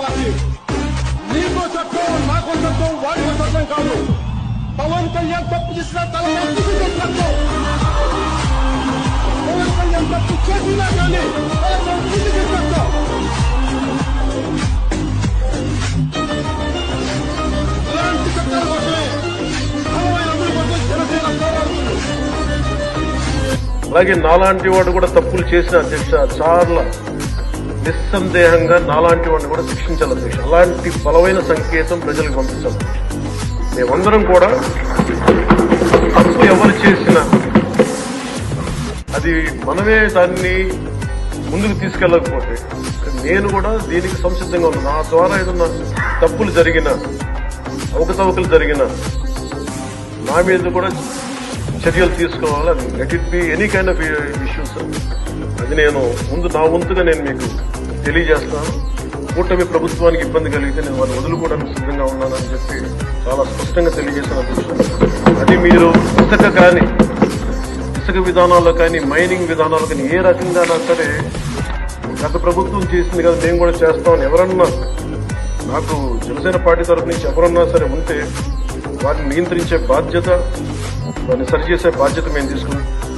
Party. నీకో చట్టం నాకో చట్టం వాడికో చట్టం కాదు. పవన్ కళ్యాణ్ తప్పు చేసిన తల చట్టం పవన్ కళ్యాణ్ తప్పు చేసినా కానీ చట్టం ఇలాంటి చట్టాల కోసమే అరవై కోసం జనసేన అలాగే నాలాంటి వాడు కూడా తప్పులు చేసిన అధ్యక్ష చాలా నిస్సందేహంగా నాలాంటి వాడిని కూడా శిక్షించాలి అధ్యక్ష అలాంటి బలమైన సంకేతం ప్రజలకు పంపించాలి మేమందరం కూడా తప్పు ఎవరు చేసినా అది మనమే దాన్ని ముందుకు తీసుకెళ్ళకపోతే నేను కూడా దీనికి సంసిద్ధంగా ఉన్నాను. నా ద్వారా ఏదన్నా తప్పులు జరిగిన అవకతవకలు జరిగిన నా మీద కూడా చర్యలు తీసుకోవాలి let it be any kind of issues అది నేను ముందు నా వంతుగా నేను మీకు తెలియజేస్తాను. కూటమి ప్రభుత్వానికి ఇబ్బంది కలిగితే నేను వాళ్ళు వదులుకోవడానికి సిద్ధంగా ఉన్నానని చెప్పి చాలా స్పష్టంగా తెలియజేసిన అది మీరు ఇసుక కానీ ఇసుక విధానాల్లో కానీ మైనింగ్ విధానాలు కానీ ఏ రకంగా సరే గత ప్రభుత్వం చేసింది కదా మేము కూడా చేస్తామని ఎవరన్నా నాకు జనసేన పార్టీ తరఫు నుంచి ఎవరన్నా సరే ఉంటే వాటిని నియంత్రించే బాధ్యత వారిని సరిచేసే బాధ్యత మేము తీసుకున్నాం.